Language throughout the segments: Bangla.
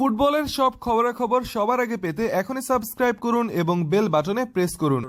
ফুটবলের সব খবরাখবর সবার আগে পেতে এখনই সাবস্ক্রাইব করুন এবং বেল বাটনে প্রেস করুন।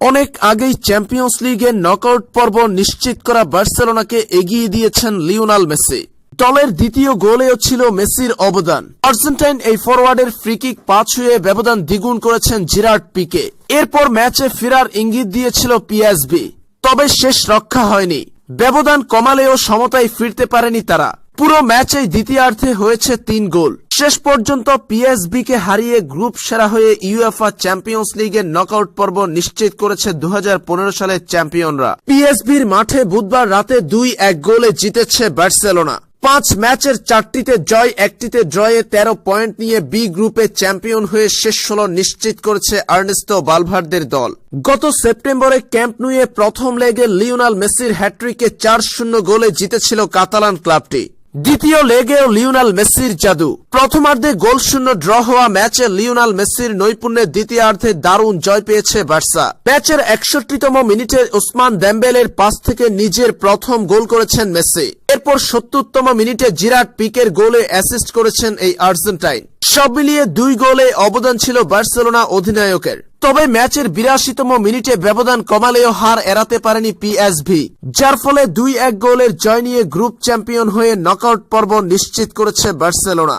অনেক আগেই চ্যাম্পিয়ন্স লিগের নকআউট পর্ব নিশ্চিত করা বার্সেলোনাকে এগিয়ে দিয়েছেন লিওনাল মেসি। দলের দ্বিতীয় গোলেও ছিল মেসির অবদান। আর্জেন্টাইন এই ফরওয়ার্ডের ফ্রিকিক পাঁচ হয়ে ব্যবধান দ্বিগুণ করেছেন জিরার্ড পিকে। এরপর ম্যাচে ফেরার ইঙ্গিত দিয়েছিল পিএসবি। তবে শেষ রক্ষা হয়নি। ব্যবধান কমালেও সমতায় ফিরতে পারেনি তারা। পুরো ম্যাচেই দ্বিতীয়ার্ধে হয়েছে তিন গোল। শেষ পর্যন্ত পিএসবি কে হারিয়ে গ্রুপ সেরা হয়ে ইউএফআ চ্যাম্পিয়ন্স লিগের নকআউট পর্ব নিশ্চিত করেছে দু হাজার পনেরো সালের চ্যাম্পিয়নরা। পিএসবির মাঠে বুধবার রাতে দুই এক গোলে জিতেছে বার্সেলোনা। পাঁচ ম্যাচের চারটিতে জয়, একটিতে ড্রয়ে তেরো পয়েন্ট নিয়ে বি গ্রুপে চ্যাম্পিয়ন হয়ে শেষ ষোলো নিশ্চিত করেছে আর্নেস্তো বালভারদের দল। গত সেপ্টেম্বরে ক্যাম্প নুয়ে প্রথম লেগে লিওনাল মেসির হ্যাট্রিকে চার শূন্য গোলে জিতেছিল কাতালান ক্লাবটি। দ্বিতীয় লেগেও লিওনাল মেসির জাদু। প্রথমার্ধে গোলশূন্য ড্র হওয়া ম্যাচে লিওনাল মেসির নৈপুণ্যে দ্বিতীয়ার্ধে দারুণ জয় পেয়েছে বার্সা। ম্যাচের একষট্টিতম মিনিটে ওসমান দেম্বেলের পাস থেকে নিজের প্রথম গোল করেছেন মেসি। এরপর সত্তরতম মিনিটে জিরাট পিকের গোলে অ্যাসিস্ট করেছেন এই আর্জেন্টাইন। সব মিলিয়ে দুই গোলে অবদান ছিল বার্সেলোনা অধিনায়কের। তবে ম্যাচের বিরাশিতম মিনিটে ব্যবধান কমালেও হার এড়াতে পারেনি পিএসভি যার ফলে দুই এক গোলের জয় নিয়ে গ্রুপ চ্যাম্পিয়ন হয়ে নকআউট পর্ব নিশ্চিত করেছে বার্সেলোনা।